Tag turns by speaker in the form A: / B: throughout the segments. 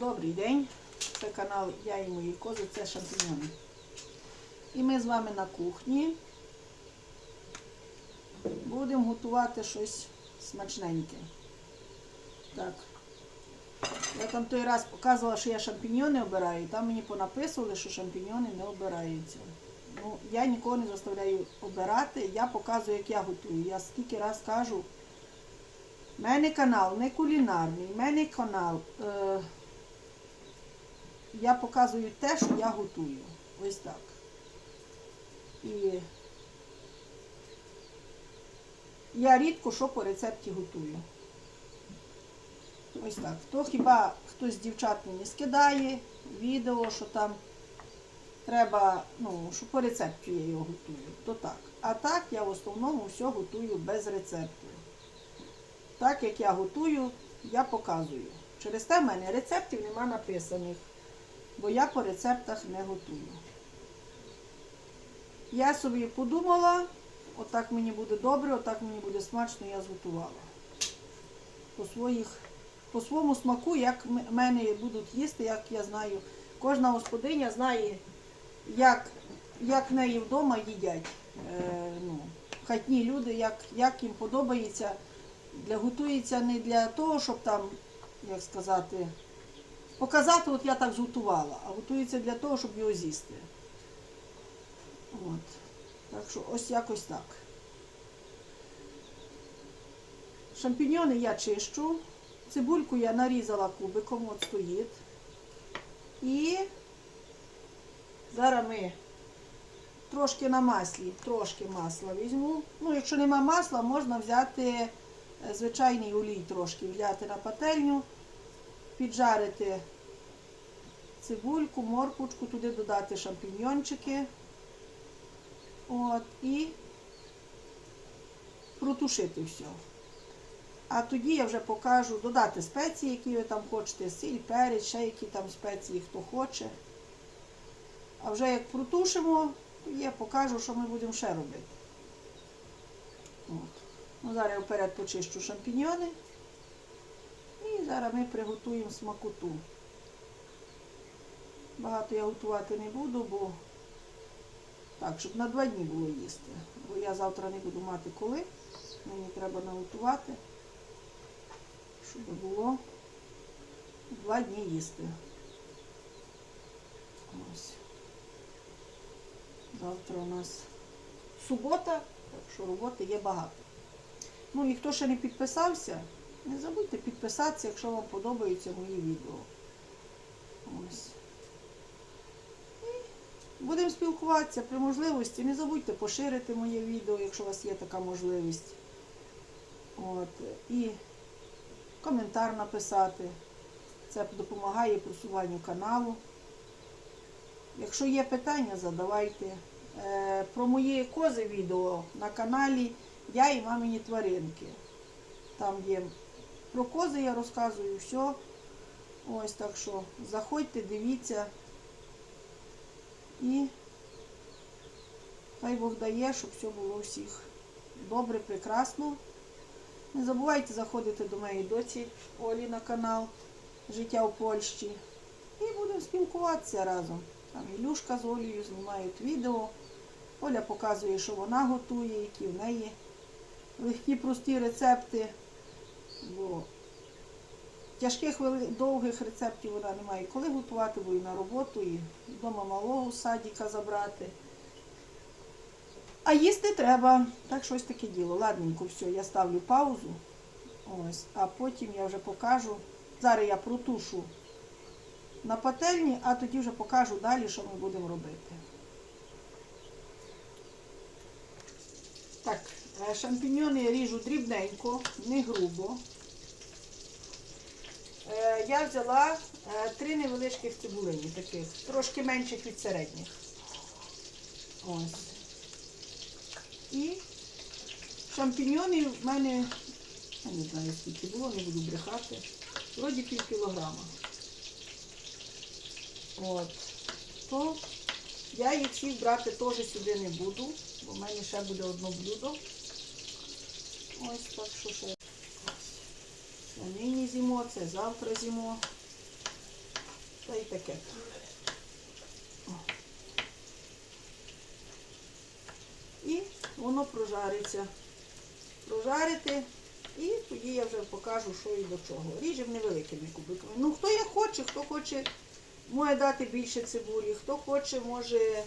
A: Добрий день. Це канал Я і мої кози, це шампіньони. І ми з вами на кухні будемо готувати щось смачненьке. Так. Я там той раз показувала, що я шампіньони обираю, і там мені понаписували, що шампіньони не обираються. Ну, я нікого не заставляю обирати, я показую, як я готую. Я скільки раз кажу, в мене канал не кулінарний, в мене канал. Е, я показую те, що я готую. Ось так. І я рідко що по рецепті готую. Ось так. То хіба хтось з дівчат мені скидає відео, що там треба, ну, що по рецепту я його готую, то так. А так я в основному все готую без рецепту. Так як я готую, я показую. Через те в мене рецептів нема написаних, бо я по рецептах не готую. Я собі подумала, отак мені буде добре, отак мені буде смачно, я зготувала. По, своїх, по своєму смаку, як мене будуть їсти, як я знаю. Кожна господиня знає, як, як в неї вдома їдять. Е, ну, хатні люди, як, як їм подобається. Для, готується не для того, щоб там, як сказати, показати, от я так зготувала, а готується для того, щоб його з'їсти. От. Так що ось якось так. Шампіньони я чищу. Цибульку я нарізала кубиком, от стоїть. І зараз ми трошки на маслі, трошки масла візьму. Ну, якщо нема масла, можна взяти е, звичайний олій трошки, взяти на пательню, піджарити цибульку, морквочку, туди додати шампіньйончики. От, і протушити все. А тоді я вже покажу додати спеції, які ви там хочете, сіль, перець, ще які там спеції, хто хоче. А вже як протушимо, я покажу, що ми будемо ще робити. От. Ну, зараз я вперед почищу шампіньйони. Зараз ми приготуємо смакоту. Багато я готувати не буду, бо так, щоб на два дні було їсти. Бо я завтра не буду мати коли. Мені треба наготувати, щоб було два дні їсти. Ось. Завтра у нас субота, так що роботи є багато. Ну і хто ще не підписався, не забудьте підписатися, якщо вам подобаються мої відео. Ось. Будемо спілкуватися при можливості. Не забудьте поширити моє відео, якщо у вас є така можливість. От. І коментар написати. Це допомагає просуванню каналу. Якщо є питання, задавайте. Е, Про мої кози відео на каналі Я і мамині тваринки. Там є про кози я розказую все. Ось так що заходьте, дивіться. І хай Бог дає, щоб все було у всіх добре, прекрасно. Не забувайте заходити до моєї доці Олі на канал Життя в Польщі. І будемо спілкуватися разом. Там Ілюшка з Олею знімають відео. Оля показує, що вона готує, які в неї легкі, прості рецепти. Бо Тяжких довгих рецептів вона не має коли готувати, бо і на роботу, і вдома малого садіка забрати. А їсти треба. Так щось таке діло. Ладненько, все, я ставлю паузу. Ось, а потім я вже покажу. Зараз я протушу на пательні, а тоді вже покажу далі, що ми будемо робити. Так, шампіньони я ріжу дрібненько, не грубо. Е, Я взяла е, три невеличких цибулині, таких, трошки менших від середніх. Ось. І шампіньйони в мене, я не знаю скільки було, не буду брехати. Вроді пів кілограма. От. То я їх всіх брати теж сюди не буду, бо в мене ще буде одно блюдо. Ось так ще. Це нині зімо, це завтра зімо. Та й таке. І воно прожариться. Прожарити. І тоді я вже покажу, що і до чого. Ріжемо невеликими кубиками. Ну, хто як хоче, хто хоче, може дати більше цибулі, хто хоче, може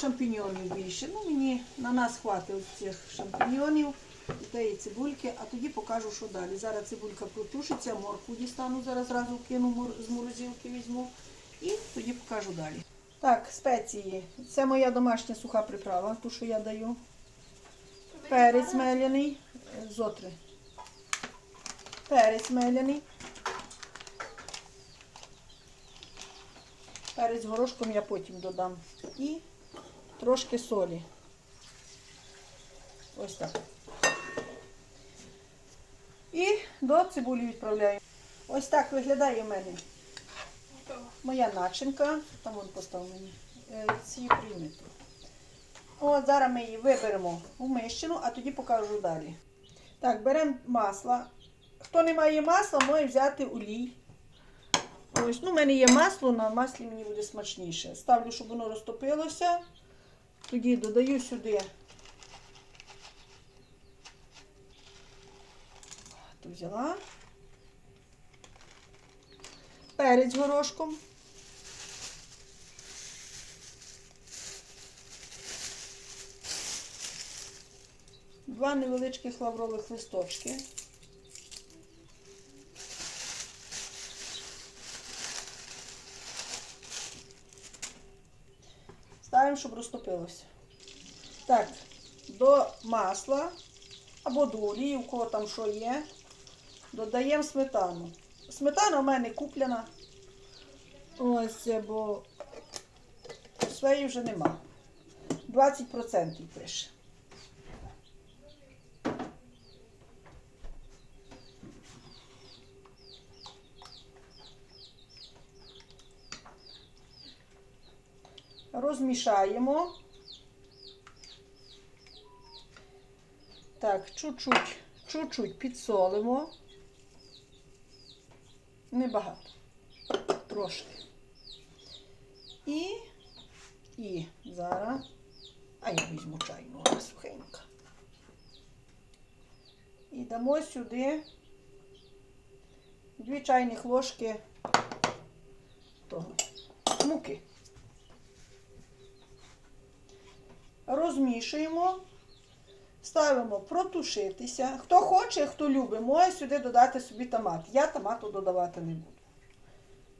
A: шампіньонів більше. Ну, мені на нас хватить цих шампіньонів і тієї цибульки, а тоді покажу, що далі. Зараз цибулька протушиться, моркву дістану, зараз зразу кину з морозилки візьму. І тоді покажу далі. Так, спеції. Це моя домашня суха приправа, ту, що я даю. Перець меляний, зотри. Перець меляний. Перець горошком я потім додам. І трошки солі. Ось так. І до цибулі відправляю. Ось так виглядає в мене моя начинка. Там вон постав мені. Е, Ці приймете. От зараз ми її виберемо в мищину, а тоді покажу далі. Так, беремо масло. Хто не має масла, може взяти олій. Ось, ну, в мене є масло, на маслі мені буде смачніше. Ставлю, щоб воно розтопилося. Тоді додаю сюди. Ту взяла. Перець горошком. Два невеличких лаврових листочки. Ставимо, щоб розтопилося. Так, до масла або до олії, у кого там що є, додаємо сметану. Сметана у мене куплена. Ось, бо своєї вже нема. 20% пише. Розмішаємо. Так, чуть-чуть, чуть-чуть підсолимо. Небагато. Трошки. І, і зараз. А я візьму чайну, вона сухенька. І дамо сюди дві чайних ложки того муки. Розмішуємо, ставимо протушитися. Хто хоче, хто любить, може сюди додати собі томат. Я томату додавати не буду.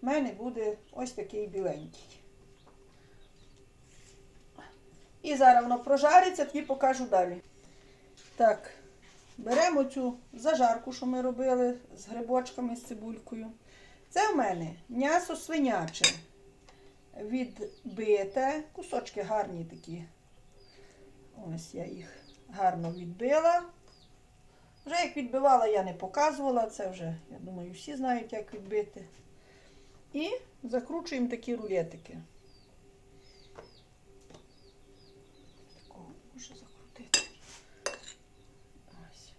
A: У мене буде ось такий біленький. І зараз воно прожариться, тоді покажу далі. Так, беремо цю зажарку, що ми робили з грибочками, з цибулькою. Це в мене м'ясо свиняче. Відбите, кусочки гарні такі. Ось я їх гарно відбила. Вже як відбивала, я не показувала. Це вже, я думаю, всі знають, як відбити. І закручуємо такі рулетики. Такого можу закрутити. Ось.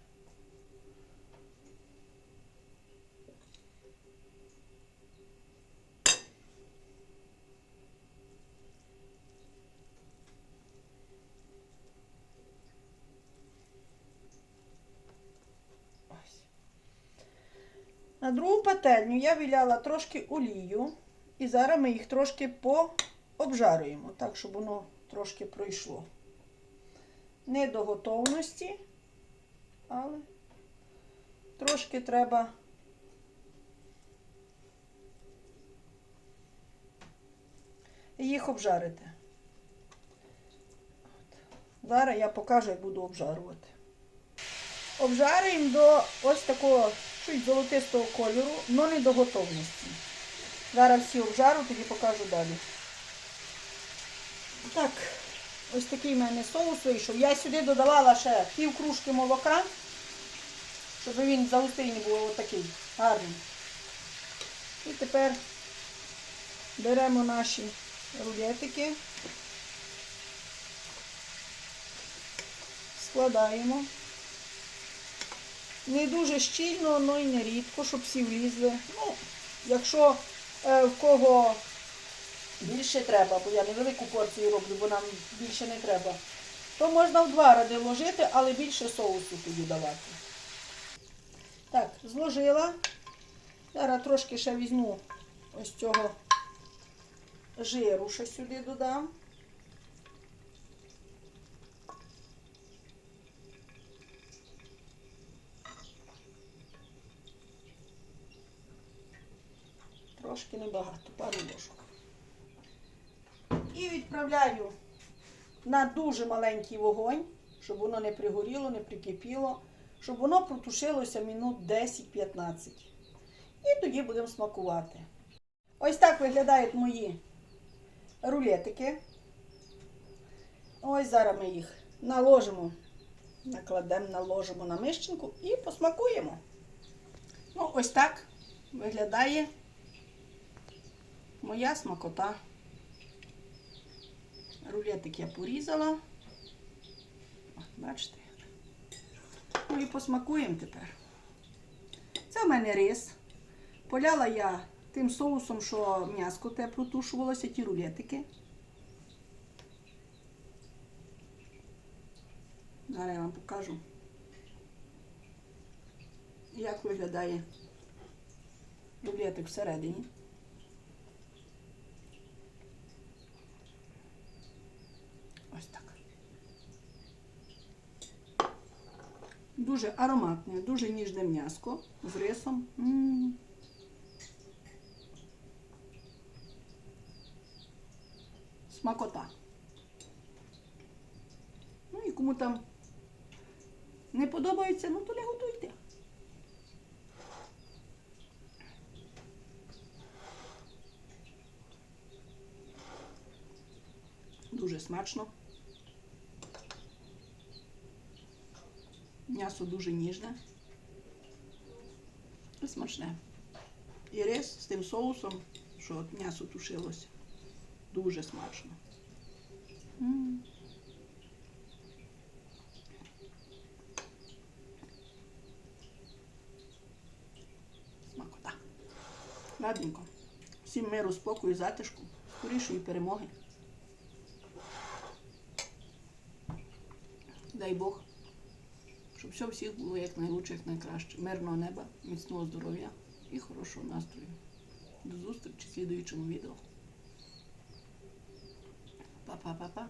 A: Ось. На другу пательню я віляла трошки олію. І зараз ми їх трошки пообжарюємо, так, щоб воно трошки пройшло. Не до готовності, але трошки треба. Їх обжарити. Зараз я покажу, як буду обжарувати. Обжарюємо до ось такого чуть золотистого кольору, але не до готовності. Зараз всі обжару, тоді покажу далі. Так, ось такий в мене соус вийшов. Я сюди додавала ще пів кружки молока, щоб він загустий не був отакий гарний. І тепер беремо наші рулетики, складаємо. Не дуже щільно, але й не рідко, щоб всі влізли. Ну, якщо е, в кого більше треба, бо я невелику порцію роблю, бо нам більше не треба, то можна в два рази ложити, але більше соусу тоді давати. Так, зложила. Зараз трошки ще візьму ось цього жиру, ще сюди додам. Трошки небагато, пару ложок. І відправляю на дуже маленький вогонь, щоб воно не пригоріло, не прикипіло, щоб воно протушилося минут 10-15. І тоді будемо смакувати. Ось так виглядають мої рулетики. Ось зараз ми їх наложимо, накладемо, наложимо на мищенку і посмакуємо. Ну, ось так виглядає моя смакота. Рулетик я порізала. Бачите? Ну і посмакуємо тепер. Це в мене рис. Поляла я тим соусом, що м'яско те протушувалося, ті рулетики. Зараз я вам покажу, як виглядає рулетик всередині. Ось так. Дуже ароматне, дуже ніжне м'яско з рисом. М. Смакота. Ну і кому там не подобається, ну то не готуйте. Дуже смачно. М'ясо дуже ніжне. І смачне. І рис з тим соусом, що от м'ясо тушилося. Дуже смачно. М. Смакота. Ладненько. Всім миру, спокою, затишку, скорішої перемоги. Дай Бог, щоб всіх було як найлучше, як найкраще. Мирного неба, міцного здоров'я і хорошого настрою. До зустрічі в слідуючому відео. Па-па-па-па.